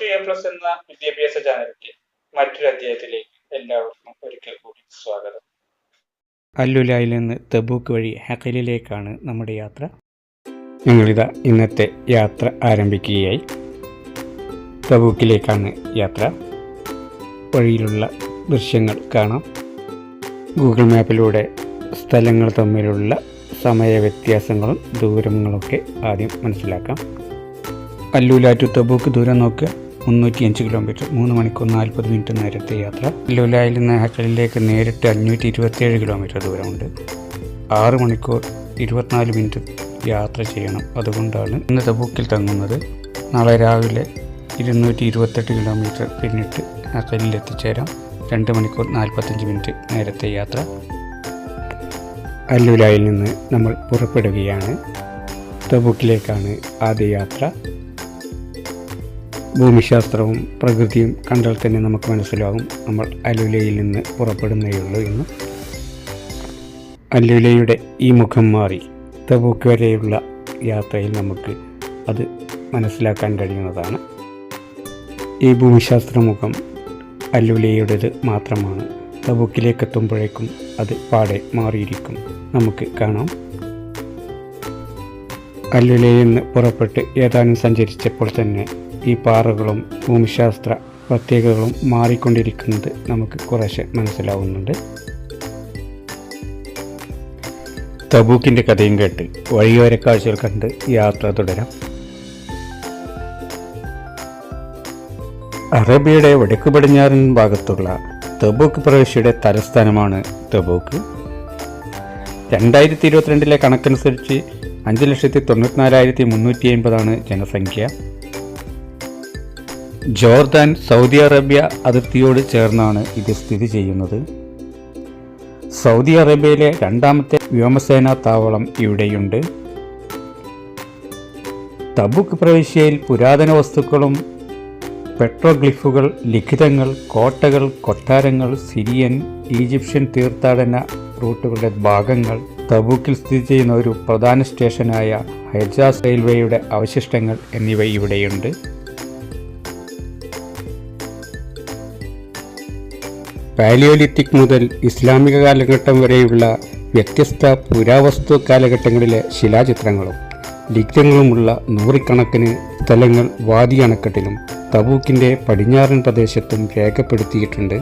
To A plus എന്ന വിദ്യാഭ്യാസ ചാനലിന്റെ മറ്റൊരു അധ്യായത്തിലേക്ക് എല്ലാവർക്കും ഒരിക്കൽ കൂടി സ്വാഗതം. അല്ലുലായിൽ നിന്ന് തബൂക്ക് വഴി ഹക്കലിലേക്കാണ് നമ്മുടെ യാത്ര. ഞങ്ങളിതാ ഇന്നത്തെ യാത്ര ആരംഭിക്കുകയായി. തബൂക്കിലേക്കാണ് യാത്ര. വഴിയിലുള്ള ദൃശ്യങ്ങൾ കാണാം. ഗൂഗിൾ മാപ്പിലൂടെ സ്ഥലങ്ങൾ തമ്മിലുള്ള സമയ വ്യത്യാസങ്ങളും ദൂരങ്ങളൊക്കെ ആദ്യം മനസ്സിലാക്കാം. അല്ലൂലാറ്റു തബൂക്ക് ദൂരം നോക്കുക. മുന്നൂറ്റി അഞ്ച് കിലോമീറ്റർ മൂന്ന് മണിക്കൂർ നാൽപ്പത് മിനിറ്റ് നേരത്തെ യാത്ര. ലുലായിൽ നിന്ന് ഹക്കലിലേക്ക് നേരിട്ട് അഞ്ഞൂറ്റി ഇരുപത്തിയേഴ് കിലോമീറ്റർ ദൂരമുണ്ട്. ആറ് മണിക്കൂർ ഇരുപത്തിനാല് മിനിറ്റ് യാത്ര ചെയ്യണം. അതുകൊണ്ടാണ് ഇന്ന് തബൂക്കിൽ തങ്ങുന്നത്. നാളെ രാവിലെ ഇരുന്നൂറ്റി ഇരുപത്തെട്ട് കിലോമീറ്റർ പിന്നിട്ട് ഹക്കലിൽ എത്തിച്ചേരാം. രണ്ട് മണിക്കൂർ നാൽപ്പത്തഞ്ച് മിനിറ്റ് നേരത്തെ യാത്ര. അല്ലുലായിൽ നിന്ന് നമ്മൾ പുറപ്പെടുകയാണ്. തബൂക്കിലേക്കാണ് ആദ്യ യാത്ര. ഭൂമിശാസ്ത്രവും പ്രകൃതിയും കണ്ടാൽ തന്നെ നമുക്ക് മനസ്സിലാകും നമ്മൾ അലുലയിൽ നിന്ന് പുറപ്പെടുന്നേയുള്ളൂ എന്ന്. അലുലയുടെ ഈ മുഖം മാറി തബൂക്ക് വരെയുള്ള യാത്രയിൽ നമുക്ക് അത് മനസ്സിലാക്കാൻ കഴിയുന്നതാണ്. ഈ ഭൂമിശാസ്ത്ര മുഖം അല്ലുലയുടേത് മാത്രമാണ്. തബൂക്കിലേക്ക് എത്തുമ്പോഴേക്കും അത് പാടെ മാറിയിരിക്കും. നമുക്ക് കാണാം. അല്ലുലയിൽ നിന്ന് പുറപ്പെട്ട് ഏതാനും സഞ്ചരിച്ചപ്പോൾ തന്നെ ഈ പാറകളും ഭൂമിശാസ്ത്ര പ്രത്യേകതകളും മാറിക്കൊണ്ടിരിക്കുന്നത് നമുക്ക് കുറേശ്ശെ മനസ്സിലാവുന്നുണ്ട്. തബൂക്കിന്റെ കഥയും കേട്ട് വഴിയോര കാഴ്ചകൾ കണ്ട് യാത്ര തുടരാം. അറേബ്യയുടെ വടക്ക് പടിഞ്ഞാറൻ ഭാഗത്തുള്ള തബൂക്ക് പ്രവിശ്യയുടെ തലസ്ഥാനമാണ് തബൂക്ക്. രണ്ടായിരത്തി ഇരുപത്തിരണ്ടിലെ കണക്കനുസരിച്ച് അഞ്ച് ലക്ഷത്തി തൊണ്ണൂറ്റിനാലായിരത്തി മുന്നൂറ്റി അൻപതാണ് ജനസംഖ്യ. ജോർദാൻ സൗദി അറേബ്യ അതിർത്തിയോട് ചേർന്നാണ് ഇത് സ്ഥിതി ചെയ്യുന്നത്. സൗദി അറേബ്യയിലെ രണ്ടാമത്തെ വ്യോമസേനാ താവളം ഇവിടെയുണ്ട്. തബുക്ക് പ്രവിശ്യയിൽ പുരാതന വസ്തുക്കളും പെട്രോഗ്ലിഫുകൾ ലിഖിതങ്ങൾ കോട്ടകൾ കൊട്ടാരങ്ങൾ സിരിയൻ ഈജിപ്ഷ്യൻ തീർത്ഥാടന റൂട്ടുകളുടെ ഭാഗങ്ങൾ തബൂക്കിൽ സ്ഥിതി ചെയ്യുന്ന ഒരു പ്രധാന സ്റ്റേഷനായ ഹൈജാസ് റെയിൽവേയുടെ അവശിഷ്ടങ്ങൾ എന്നിവ ഇവിടെയുണ്ട്. പാലിയോലിത്തിക് മുതൽ ഇസ്ലാമിക കാലഘട്ടം വരെയുള്ള വ്യത്യസ്ത പുരാവസ്തു കാലഘട്ടങ്ങളിലെ ശിലാചിത്രങ്ങളും ലിഖിതങ്ങളുമുള്ള നൂറിക്കണക്കിന് സ്ഥലങ്ങൾ വാദി അണക്കെട്ടിലും തബൂക്കിന്റെ പടിഞ്ഞാറൻ പ്രദേശത്തും രേഖപ്പെടുത്തിയിട്ടുണ്ട്.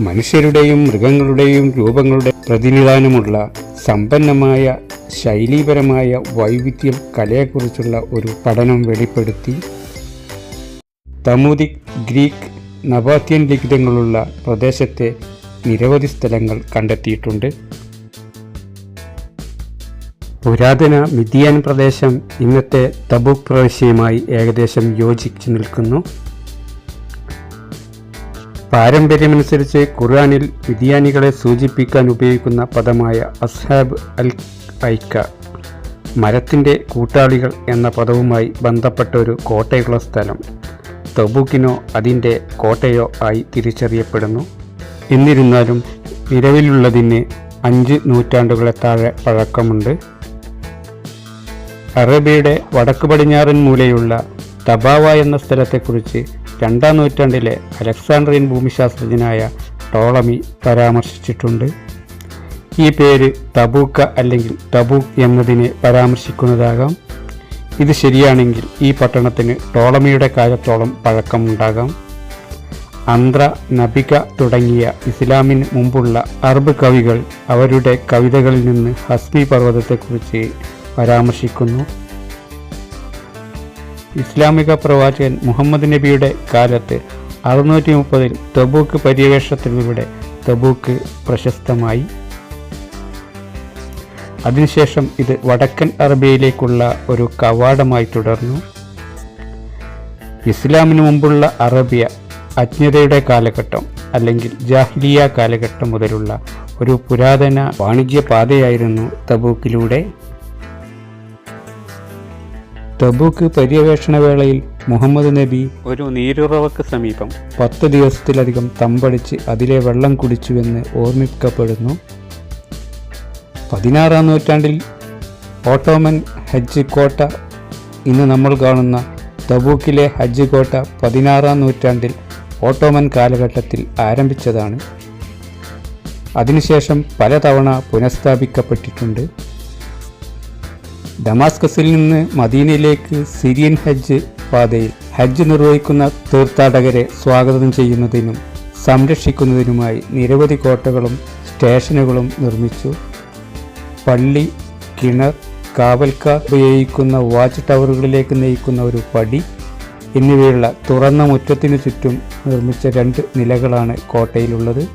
മനുഷ്യരുടെയും മൃഗങ്ങളുടെയും രൂപങ്ങളുടെ പ്രതിനിധാനമുള്ള സമ്പന്നമായ ശൈലീപരമായ വൈവിധ്യം കലയെക്കുറിച്ചുള്ള ഒരു പഠനം വെളിപ്പെടുത്തി. തമൂതിക് ഗ്രീക്ക് നബാത്യൻ ലിഖിതങ്ങളുള്ള പ്രദേശത്തെ നിരവധി സ്ഥലങ്ങൾ കണ്ടെത്തിയിട്ടുണ്ട്. പുരാതന മിതിയാൻ പ്രദേശം ഇന്നത്തെ തബുക് പ്രവിശ്യയുമായി ഏകദേശം യോജിച്ചു നിൽക്കുന്നു. പാരമ്പര്യമനുസരിച്ച് ഖുർആാനിൽ വിദ്യാനികളെ സൂചിപ്പിക്കാൻ ഉപയോഗിക്കുന്ന പദമായ അസ്ഹാബ് അൽ ഐക്ക മരത്തിന്റെ കൂട്ടാളികൾ എന്ന പദവുമായി ബന്ധപ്പെട്ട ഒരു കോട്ടയുള്ള സ്ഥലം. തബൂക്കിനോ അതിന്റെ കോട്ടയോ ആയി തിരിച്ചറിയപ്പെടുന്നു. എന്നിരുന്നാലും നിലവിലുള്ളതിന് അഞ്ച് നൂറ്റാണ്ടുകളെ താഴെ പഴക്കമുണ്ട്. അറേബ്യയുടെ വടക്ക് പടിഞ്ഞാറൻ മൂലയുള്ള തബാവ എന്ന സ്ഥലത്തെക്കുറിച്ച് രണ്ടാം നൂറ്റാണ്ടിലെ അലക്സാണ്ട്രിയൻ ഭൂമിശാസ്ത്രജ്ഞനായ ടോളമി പരാമർശിച്ചിട്ടുണ്ട്. ഈ പേര് തബൂക്ക അല്ലെങ്കിൽ തബൂക്ക് എന്നതിനെ പരാമർശിക്കുന്നതാകാം. ഇത് ശരിയാണെങ്കിൽ ഈ പട്ടണത്തിന് ടോളമിയുടെ കാലത്തോളം പഴക്കമുണ്ടാകാം. അന്ത്ര നബിക തുടങ്ങിയ ഇസ്ലാമിന് മുമ്പുള്ള അറബ് കവികൾ അവരുടെ കവിതകളിൽ നിന്ന് ഹസ്മി പർവതത്തെക്കുറിച്ച് പരാമർശിക്കുന്നു. ഇസ്ലാമിക പ്രവാചകൻ മുഹമ്മദ് നബിയുടെ കാലത്ത് അറുന്നൂറ്റി മുപ്പതിൽ തബൂക്ക് പര്യവേഷണത്തിലൂടെ തബൂക്ക് പ്രശസ്തമായി. അതിനുശേഷം ഇത് വടക്കൻ അറബിയയിലേക്കുള്ള ഒരു കവാടമായി തുടർന്നു. ഇസ്ലാമിന് മുമ്പുള്ള അറബിയ അജ്ഞതയുടെ കാലഘട്ടം അല്ലെങ്കിൽ ജാഹ്ലിയ കാലഘട്ടം മുതലുള്ള ഒരു പുരാതന വാണിജ്യ പാതയായിരുന്നു തബൂക്കിലൂടെ. തബൂക്ക് പര്യവേഷണ വേളയിൽ മുഹമ്മദ് നബി ഒരു നീരുറവക്ക് സമീപം പത്ത് ദിവസത്തിലധികം തമ്പടിച്ച് അതിലെ വെള്ളം കുടിച്ചുവെന്ന് ഓർമ്മിക്കപ്പെടുന്നു. പതിനാറാം നൂറ്റാണ്ടിൽ ഓട്ടോമൻ ഹജ്ജ് കോട്ട ഇന്ന് നമ്മൾ കാണുന്ന തബൂക്കിലെ ഹജ്ജ് കോട്ട പതിനാറാം നൂറ്റാണ്ടിൽ ഓട്ടോമൻ കാലഘട്ടത്തിൽ ആരംഭിച്ചതാണ്. അതിനുശേഷം പലതവണ പുനഃസ്ഥാപിക്കപ്പെട്ടിട്ടുണ്ട്. ഡമാസ്കസിൽ നിന്ന് മദീനയിലേക്ക് സിരിയൻ ഹജ്ജ് പാതയിൽ ഹജ്ജ് നിർവഹിക്കുന്ന തീർത്ഥാടകരെ സ്വാഗതം ചെയ്യുന്നതിനും സംരക്ഷിക്കുന്നതിനുമായി നിരവധി കോട്ടകളും സ്റ്റേഷനുകളും നിർമ്മിച്ചു. പള്ളി കിണർ കാവൽക്കാർ ഉപയോഗിക്കുന്ന വാച്ച് ടവറുകളിലേക്ക് നയിക്കുന്ന ഒരു പടി എന്നിവയുള്ള തുറന്ന മുറ്റത്തിനു ചുറ്റും നിർമ്മിച്ച രണ്ട് നിലകളാണ് കോട്ടയിലുള്ളത്.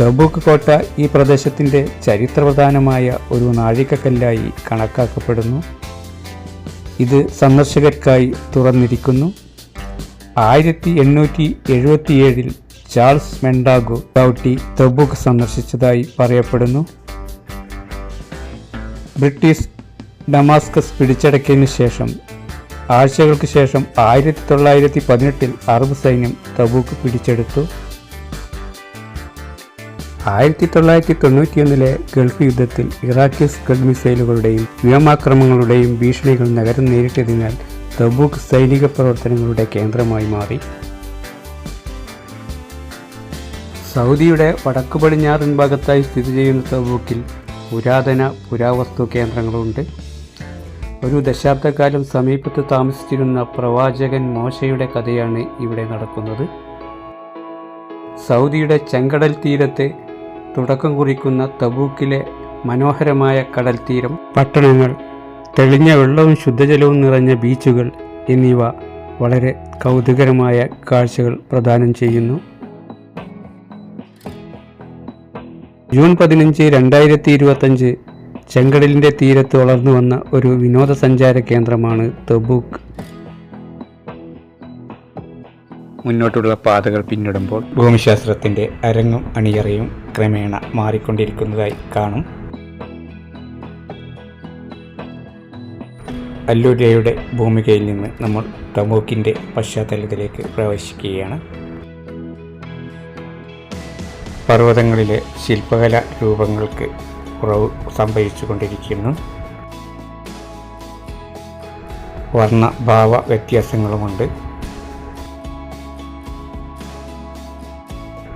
തബൂക്ക് കോട്ട ഈ പ്രദേശത്തിന്റെ ചരിത്രപ്രധാനമായ ഒരു നാഴികക്കല്ലായി കണക്കാക്കപ്പെടുന്നു. ഇത് സന്ദർശകർക്കായി തുറന്നിരിക്കുന്നു. ആയിരത്തി എണ്ണൂറ്റി എഴുപത്തിയേഴിൽ ചാൾസ് മെൻഡാഗോ ഡൗട്ടി തബൂക്ക് സന്ദർശിച്ചതായി പറയപ്പെടുന്നു. ബ്രിട്ടീഷ് ഡമാസ്കസ് പിടിച്ചടക്കിയതിനു ശേഷം ആഴ്ചകൾക്ക് ശേഷം ആയിരത്തി തൊള്ളായിരത്തി പതിനെട്ടിൽ അറബ് സൈന്യം തബൂക്ക് പിടിച്ചെടുത്തു. ആയിരത്തി തൊള്ളായിരത്തി തൊണ്ണൂറ്റിയൊന്നിലെ ഗൾഫ് യുദ്ധത്തിൽ ഇറാഖി സ്കഡ് മിസൈലുകളുടെയും വ്യോമാക്രമണങ്ങളുടെയും ഭീഷണികൾ നഗരം നേരിട്ടതിനാൽ തബൂക്ക് സൈനിക പ്രവർത്തനങ്ങളുടെ കേന്ദ്രമായി മാറി. സൗദിയുടെ വടക്കു പടിഞ്ഞാറൻ ഭാഗത്തായി സ്ഥിതി ചെയ്യുന്ന തബൂക്കിൽ പുരാതന പുരാവസ്തു കേന്ദ്രങ്ങളുണ്ട്. ഒരു ദശാബ്ദക്കാലം സമീപത്ത് താമസിച്ചിരുന്ന പ്രവാചകൻ മോശയുടെ കഥയാണ് ഇവിടെ നടക്കുന്നത്. സൗദിയുടെ ചെങ്കടൽ തീരത്ത് തുടക്കം കുറിക്കുന്ന തബൂക്കിലെ മനോഹരമായ കടൽ തീരം പട്ടണങ്ങൾ തെളിഞ്ഞ വെള്ളവും ശുദ്ധജലവും നിറഞ്ഞ ബീച്ചുകൾ എന്നിവ വളരെ കൗതുകരമായ കാഴ്ചകൾ പ്രദാനം ചെയ്യുന്നു. ജൂൺ പതിനഞ്ച് രണ്ടായിരത്തി ഇരുപത്തഞ്ച് ചെങ്കടലിന്റെ തീരത്ത് വളർന്നു വന്ന ഒരു വിനോദസഞ്ചാര കേന്ദ്രമാണ് തബൂക്ക്. മുന്നോട്ടുള്ള പാതകൾ പിന്നിടുമ്പോൾ ഭൂമിശാസ്ത്രത്തിന്റെ അരങ്ങും അണിയറയും ക്രമേണ മാറിക്കൊണ്ടിരിക്കുന്നതായി കാണും. അല്ലൂര്യയുടെ ഭൂമികയിൽ നിന്ന് നമ്മൾ തമൂക്കിന്റെ പശ്ചാത്തലത്തിലേക്ക് പ്രവേശിക്കുകയാണ്. പർവതങ്ങളിലെ ശില്പകല രൂപങ്ങൾക്ക് കുറവ് സംഭവിച്ചുകൊണ്ടിരിക്കുന്നു. വർണഭാവ വ്യത്യാസങ്ങളുമുണ്ട്.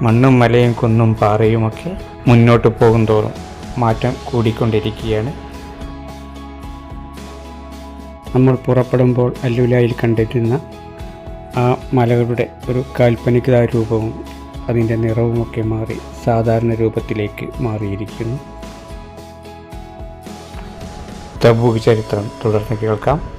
മണ്ണും മലയും കുന്നും പാറയുമൊക്കെ മുന്നോട്ട് പോകും തോറും മാറ്റം കൂടിക്കൊണ്ടിരിക്കുകയാണ്. നമ്മൾ പുറപ്പെടുമ്പോൾ അല്ലുലായിൽ കണ്ടിരുന്ന ആ മലകളുടെ ഒരു കാൽപ്പനികതാ രൂപവും അതിന്റെ നിറവുമൊക്കെ മാറി സാധാരണ രൂപത്തിലേക്ക് മാറിയിരിക്കുന്നു. തബൂക്ക് ചരിത്രം തുടർന്ന് കേൾക്കാം.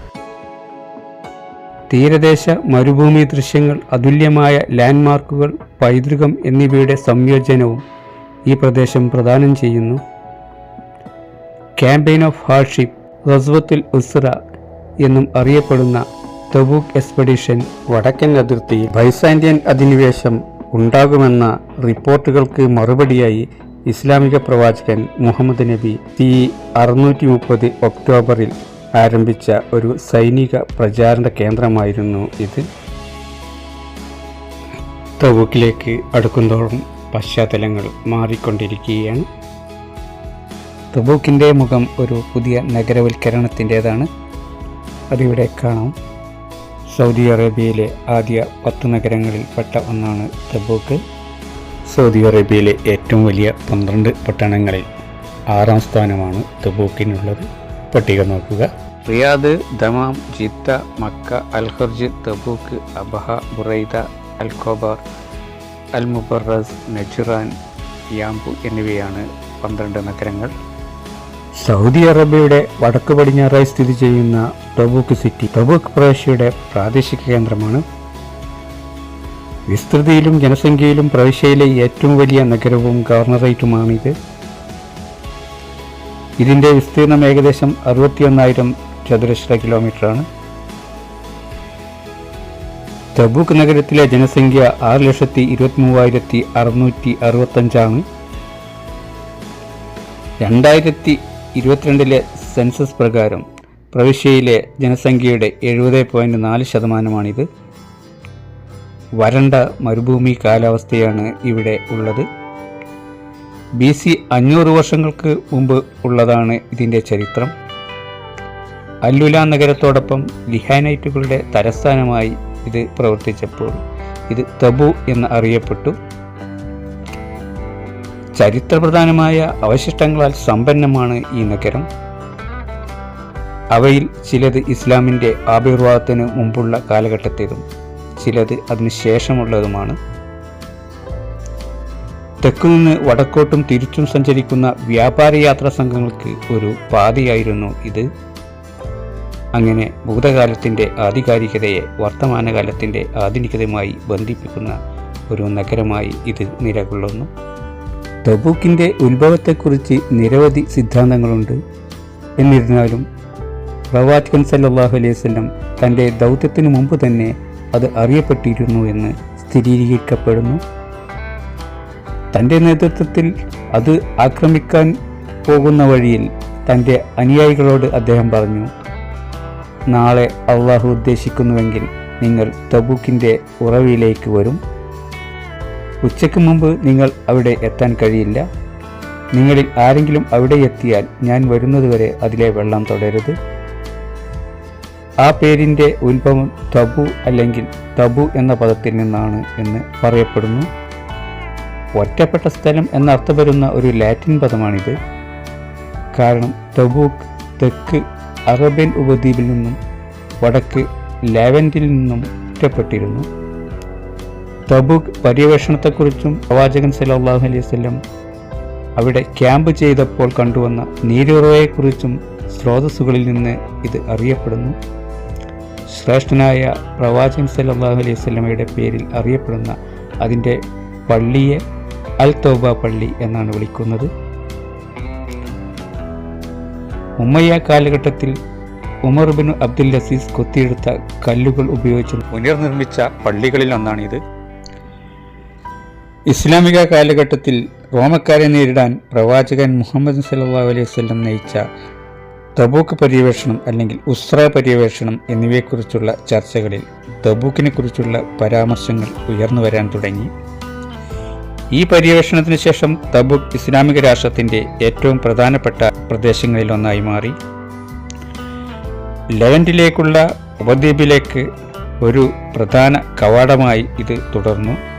തീരദേശ മരുഭൂമി ദൃശ്യങ്ങൾ അതുല്യമായ ലാൻഡ്മാർക്കുകൾ പൈതൃകം എന്നിവയുടെ സംയോജനവും ഈ പ്രദേശം പ്രദാനം ചെയ്യുന്നു. ക്യാമ്പയിൻ ഓഫ് ഹാർഷിപ്പ് റസ്വത്തുൽ ഉസ്ര എന്നും അറിയപ്പെടുന്ന തബൂക്ക് എക്സ്പെഡീഷൻ വടക്കൻ അതിർത്തിയിൽ ബൈസാൻഡിയൻ അധിനിവേശം ഉണ്ടാകുമെന്ന റിപ്പോർട്ടുകൾക്ക് മറുപടിയായി ഇസ്ലാമിക പ്രവാചകൻ മുഹമ്മദ് നബി സി അറുന്നൂറ്റി മുപ്പത് ഒക്ടോബറിൽ ആരംഭിച്ച ഒരു സൈനിക പ്രചാരണ കേന്ദ്രമായിരുന്നു ഇത്. തവൂക്കിലേക്ക് അടുക്കുന്തോറും പശ്ചാത്തലങ്ങൾ മാറിക്കൊണ്ടിരിക്കുകയാണ്. തബൂക്കിന്റെ മുഖം ഒരു പുതിയ നഗരവൽക്കരണത്തിന്റേതാണ്. അതിവിടെ കാണാം. സൗദി അറേബ്യയിലെ ആദ്യ പത്ത് നഗരങ്ങളിൽ പെട്ട ഒന്നാണ് തബൂക്ക് സൗദി അറേബ്യയിലെ ഏറ്റവും വലിയ പന്ത്രണ്ട് പട്ടണങ്ങളിൽ ആറാം സ്ഥാനമാണ് തബൂക്കിനുള്ളത് പട്ടിക നോക്കുക. Riyadh Dammam Jeddah Mecca Al Kharj Tabuk Abha Buraidah Al Khobar Al Mubarraz Najran Yanbu എന്നിവയാണ് പന്ത്രണ്ട് നഗരങ്ങൾ. സൗദി അറേബ്യയുടെ വടക്ക് പടിഞ്ഞാറായി സ്ഥിതി ചെയ്യുന്ന ടൊബൂക്ക് സിറ്റി ടൊബൂക്ക് പ്രവിശ്യയുടെ പ്രാദേശിക കേന്ദ്രമാണ്. വിസ്തൃതിയിലും ജനസംഖ്യയിലും പ്രവിശ്യയിലെ ഏറ്റവും വലിയ നഗരവും ഗവർണറേറ്റുമാണിത്. ഇതിന്റെ വിസ്തീർണം ഏകദേശം അറുപത്തിയൊന്നായിരം ചതുരശ്ര കിലോമീറ്ററാണ്. തബൂക്ക് നഗരത്തിലെ ജനസംഖ്യ ആറ് ലക്ഷത്തി ഇരുപത്തി മൂവായിരത്തി അറുന്നൂറ്റി അറുപത്തഞ്ചാണ്. രണ്ടായിരത്തി ഇരുപത്തിരണ്ടിലെ സെൻസസ് പ്രകാരം പ്രവിശ്യയിലെ ജനസംഖ്യയുടെ എഴുപത് പോയിന്റ് നാല് ശതമാനമാണിത്. വരണ്ട മരുഭൂമി കാലാവസ്ഥയാണ് ഇവിടെ ഉള്ളത്. ബി സി അഞ്ഞൂറ് വർഷങ്ങൾക്ക് മുമ്പ് ഉള്ളതാണ് ഇതിന്റെ ചരിത്രം. അല്ലുല നഗരത്തോടൊപ്പം ലിഹാനൈറ്റുകളുടെ തലസ്ഥാനമായി ഇത് പ്രവർത്തിച്ചപ്പോൾ ഇത് തബു എന്ന് അറിയപ്പെട്ടു. ചരിത്രപ്രധാനമായ അവശിഷ്ടങ്ങളാൽ സമ്പന്നമാണ് ഈ നഗരം. അവയിൽ ചിലത് ഇസ്ലാമിന്റെ ആവിർഭാവത്തിന് മുമ്പുള്ള കാലഘട്ടത്തേതും ചിലത് അതിനുശേഷമുള്ളതുമാണ് തെക്കുനിന്ന് വടക്കോട്ടും തിരിച്ചും സഞ്ചരിക്കുന്ന വ്യാപാര യാത്രാ സംഘങ്ങൾക്ക് ഒരു പാതയായിരുന്നു ഇത്. അങ്ങനെ ഭൂതകാലത്തിന്റെ ആധികാരികതയെ വർത്തമാനകാലത്തിന്റെ ആധുനികതയുമായി ബന്ധിപ്പിക്കുന്ന ഒരു നഗരമായി ഇത് നിലകൊള്ളുന്നു. തബൂക്കിന്റെ ഉത്ഭവത്തെക്കുറിച്ച് നിരവധി സിദ്ധാന്തങ്ങളുണ്ട്. എന്നിരുന്നാലും പ്രവാചകൻ സല്ലാഹു അലൈഹി വസല്ലം തന്റെ ദൗത്യത്തിനു മുമ്പ് തന്നെ അത് അറിയപ്പെട്ടിരുന്നു എന്ന് സ്ഥിരീകരിക്കപ്പെടുന്നു. തന്റെ നേതൃത്വത്തിൽ അത് ആക്രമിക്കാൻ പോകുന്ന വഴിയിൽ തന്റെ അനുയായികളോട് അദ്ദേഹം പറഞ്ഞു നാളെ അള്ളാഹു ഉദ്ദേശിക്കുന്നുവെങ്കിൽ നിങ്ങൾ തബൂക്കിന്റെ ഉറവിലേക്ക് വരും. ഉച്ചയ്ക്ക് മുമ്പ് നിങ്ങൾ അവിടെ എത്താൻ കഴിയില്ല. നിങ്ങളിൽ ആരെങ്കിലും അവിടെ എത്തിയാൽ ഞാൻ വരുന്നതുവരെ അതിലെ വെള്ളം തുടരുത് ആ പേരിന്റെ ഉത്ഭവം തബു അല്ലെങ്കിൽ തബു എന്ന പദത്തിൽ നിന്നാണ് എന്ന് പറയപ്പെടുന്നു. ഒറ്റപ്പെട്ട സ്ഥലം എന്നർത്ഥം വരുന്ന ഒരു ലാറ്റിൻ പദമാണിത്. കാരണം തബൂക്ക് തെക്ക് അറബ്യൻ ഉപദ്വീപിൽ നിന്നും വടക്ക് ലാവൻഡിൽ നിന്നും ഒറ്റപ്പെട്ടിരുന്നു തബൂക്ക് പര്യവേഷണത്തെക്കുറിച്ചും പ്രവാചകൻ സലാഹു അലൈവല്ലം അവിടെ ക്യാമ്പ് ചെയ്തപ്പോൾ കണ്ടുവന്ന നീരുറവയെക്കുറിച്ചും സ്രോതസ്സുകളിൽ നിന്ന് ഇത് അറിയപ്പെടുന്നു. ശ്രേഷ്ഠനായ പ്രവാചകൻ സല്ലല്ലാഹു അലൈഹി വസല്ലമയുടെ പേരിൽ അറിയപ്പെടുന്ന അതിന്റെ പള്ളിയെ അൽ തോബ പള്ളി എന്നാണ് വിളിക്കുന്നത്. ഉമ്മയ്യ കാലഘട്ടത്തിൽ ഉമർ ബിൻ അബ്ദുൽ അസീസ് കൊത്തിയെടുത്ത കല്ലുകൾ ഉപയോഗിച്ച് പുനർനിർമ്മിച്ച പള്ളികളിൽ ഒന്നാണിത്. ഇസ്ലാമിക കാലഘട്ടത്തിൽ റോമക്കാരെ നേരിടാൻ പ്രവാചകൻ മുഹമ്മദ് സല്ലാ അലൈഹി വസല്ലം നയിച്ച തബൂക്ക് പര്യവേഷണം അല്ലെങ്കിൽ ഉസ്ര പര്യവേഷണം എന്നിവയെക്കുറിച്ചുള്ള ചർച്ചകളിൽ തബൂക്കിനെ കുറിച്ചുള്ള പരാമർശങ്ങൾ ഉയർന്നു വരാൻ തുടങ്ങി. ഈ പര്യവേഷണത്തിന് ശേഷം തബൂക്ക് ഇസ്ലാമിക രാഷ്ട്രത്തിന്റെ ഏറ്റവും പ്രധാനപ്പെട്ട പ്രദേശങ്ങളിലൊന്നായി മാറി. ലെവന്റിലേക്കുള്ള ഉപദ്വീപിലേക്ക് ഒരു പ്രധാന കവാടമായി ഇത് തുടർന്നു.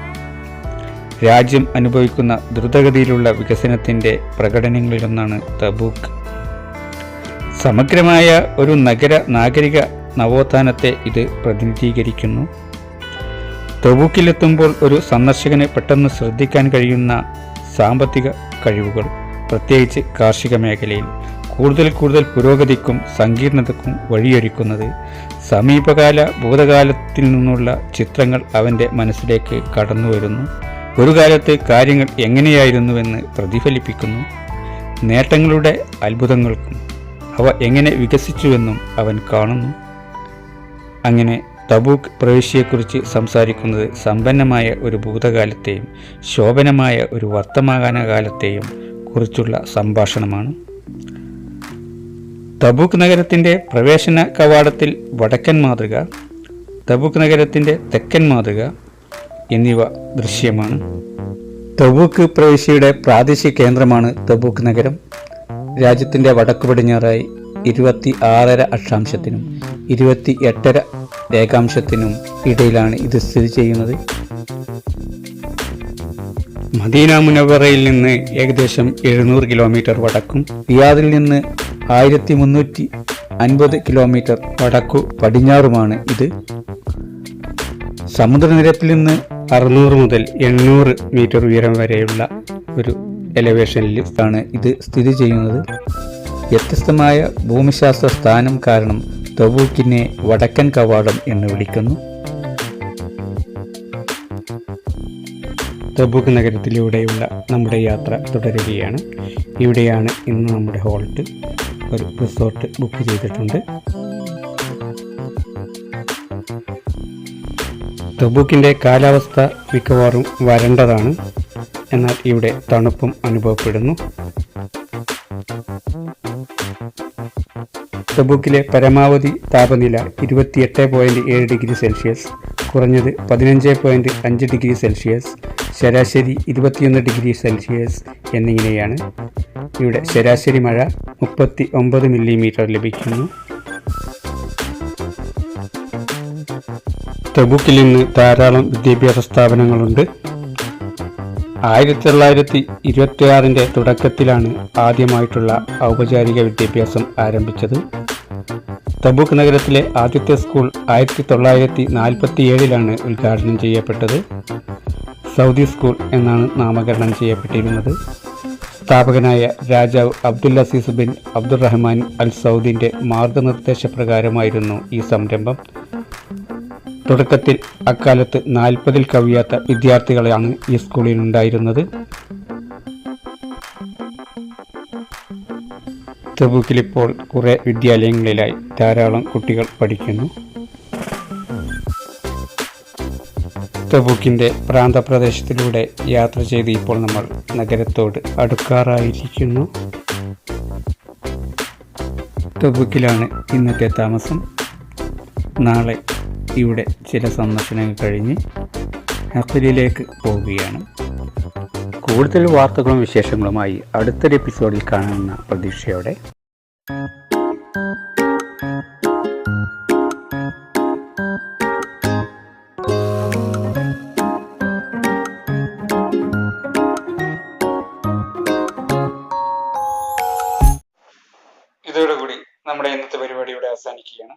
രാജ്യം അനുഭവിക്കുന്ന ദ്രുതഗതിയിലുള്ള വികസനത്തിന്റെ പ്രകടനങ്ങളിലൊന്നാണ് തബൂക്ക്. സമഗ്രമായ ഒരു നഗര നാഗരിക നവോത്ഥാനത്തെ ഇത് പ്രതിനിധീകരിക്കുന്നു. തബൂക്കിലെത്തുമ്പോൾ ഒരു സന്ദർശകന് പെട്ടെന്ന് ശ്രദ്ധിക്കാൻ കഴിയുന്ന സാമ്പത്തിക കഴിവുകൾ പ്രത്യേകിച്ച് കാർഷിക മേഖലയിൽ കൂടുതൽ കൂടുതൽ പുരോഗതിക്കും സങ്കീർണതക്കും വഴിയൊരുക്കുന്നത് സമീപകാല ഭൂതകാലത്തിൽ നിന്നുള്ള ചിത്രങ്ങൾ അവന്റെ മനസ്സിലേക്ക് കടന്നു വരുന്നു ഒരു കാലത്ത് കാര്യങ്ങൾ എങ്ങനെയായിരുന്നുവെന്ന് പ്രതിഫലിപ്പിക്കുന്നു. നേട്ടങ്ങളുടെ അത്ഭുതങ്ങൾക്കും അവ എങ്ങനെ വികസിച്ചുവെന്നും അവൻ കാണുന്നു. അങ്ങനെ തബൂക്ക് പ്രവിശ്യയെക്കുറിച്ച് സംസാരിക്കുന്നത് സമ്പന്നമായ ഒരു ഭൂതകാലത്തെയും ശോഭനമായ ഒരു വർത്തമാനകാലത്തെയും കുറിച്ചുള്ള സംഭാഷണമാണ്. തബൂക്ക് നഗരത്തിന്റെ പ്രവേശന കവാടത്തിൽ വടക്കൻ മാതൃക തബൂക്ക് നഗരത്തിന്റെ തെക്കൻ മാതൃക എന്നിവ ദൃശ്യമാണ്. തബൂക്ക് പ്രവിശ്യയുടെ പ്രാദേശിക കേന്ദ്രമാണ് തബൂക്ക് നഗരം. രാജ്യത്തിന്റെ വടക്കു പടിഞ്ഞാറായി ഇരുപത്തി ആറര അക്ഷാംശത്തിനും ഇരുപത്തി എട്ടര രേഖാംശത്തിനും ഇടയിലാണ് ഇത് സ്ഥിതി ചെയ്യുന്നത്. മദീന മുനവറയിൽ നിന്ന് ഏകദേശം എഴുന്നൂറ് കിലോമീറ്റർ വടക്കും. റിയാദിൽ നിന്ന് ആയിരത്തി മുന്നൂറ്റി അൻപത് കിലോമീറ്റർ വടക്കു പടിഞ്ഞാറുമാണ് ഇത്. സമുദ്രനിരപ്പിൽ നിന്ന് അറുന്നൂറ് മുതൽ എണ്ണൂറ് മീറ്റർ ഉയരം വരെയുള്ള ഒരു എലവേഷനിൽ ആണ് ഇത് സ്ഥിതി ചെയ്യുന്നത്. വ്യത്യസ്തമായ ഭൂമിശാസ്ത്ര സ്ഥാനം കാരണം തബൂക്കിനെ വടക്കൻ കവാടം എന്ന് വിളിക്കുന്നു. തബൂക്ക് നഗരത്തിലൂടെയുള്ള നമ്മുടെ യാത്ര തുടരുകയാണ്. ഇവിടെയാണ് ഇന്ന് നമ്മുടെ ഹോൾട്ട്. ഒരു റിസോർട്ട് ബുക്ക് ചെയ്തിട്ടുണ്ട്. തബൂക്കിന്റെ കാലാവസ്ഥ മിക്കവാറും വരണ്ടതാണ്. എന്നാൽ ഇവിടെ തണുപ്പും അനുഭവപ്പെടുന്നു. തബൂക്കിലെ പരമാവധി താപനില ഇരുപത്തിയെട്ട് പോയിന്റ് ഏഴ് ഡിഗ്രി സെൽഷ്യസ് കുറഞ്ഞത് പതിനഞ്ച് പോയിന്റ് അഞ്ച് ഡിഗ്രി സെൽഷ്യസ് ശരാശരി ഇരുപത്തിയൊന്ന് ഡിഗ്രി സെൽഷ്യസ് എന്നിങ്ങനെയാണ്. ഇവിടെ ശരാശരി മഴ മുപ്പത്തി ഒമ്പത് മില്ലിമീറ്റർ ലഭിക്കുന്നു. തെബുക്കിൽ ഇന്ന് ധാരാളം വിദ്യാഭ്യാസ സ്ഥാപനങ്ങളുണ്ട്. ആയിരത്തി തൊള്ളായിരത്തി ഇരുപത്തിയാറിന്റെ തുടക്കത്തിലാണ് ആദ്യമായിട്ടുള്ള ഔപചാരിക വിദ്യാഭ്യാസം ആരംഭിച്ചത്. തബൂക്ക് നഗരത്തിലെ ആദ്യത്തെ സ്കൂൾ ആയിരത്തി തൊള്ളായിരത്തി നാൽപ്പത്തി ഏഴിലാണ് ഉദ്ഘാടനം ചെയ്യപ്പെട്ടത്. സൗദി സ്കൂൾ എന്നാണ് നാമകരണം ചെയ്യപ്പെട്ടിരുന്നത്. സ്ഥാപകനായ രാജാവ് Abdul Aziz bin Abdulrahman Al സൗദിന്റെ മാർഗനിർദ്ദേശപ്രകാരമായിരുന്നു ഈ സംരംഭം. തുടക്കത്തിൽ അക്കാലത്ത് നാൽപ്പതിൽ കവിയാത്ത വിദ്യാർത്ഥികളെയാണ് ഈ സ്കൂളിൽ തബൂക്കിൽ ഇപ്പോൾ കുറേ വിദ്യാലയങ്ങളിലായി ധാരാളം കുട്ടികൾ പഠിക്കുന്നു. തബൂക്കിന്റെ പ്രാന്തപ്രദേശത്തിലൂടെ യാത്ര ചെയ്ത് ഇപ്പോൾ നമ്മൾ നഗരത്തോട് അടുക്കാറായിരിക്കുന്നു. തബൂക്കിലാണ് ഇന്നത്തെ താമസം. നാളെ ഇവിടെ ചില സന്ദർശനങ്ങൾ കഴിഞ്ഞ് നഖലിലേക്ക് പോവുകയാണ്. കൂടുതൽ വാർത്തകളും വിശേഷങ്ങളുമായി അടുത്തൊരു എപ്പിസോഡിൽ കാണുന്ന പ്രതീക്ഷയോടെ. ഇതോടുകൂടി നമ്മുടെ ഇന്നത്തെ പരിപാടി ഇവിടെ അവസാനിക്കുകയാണ്.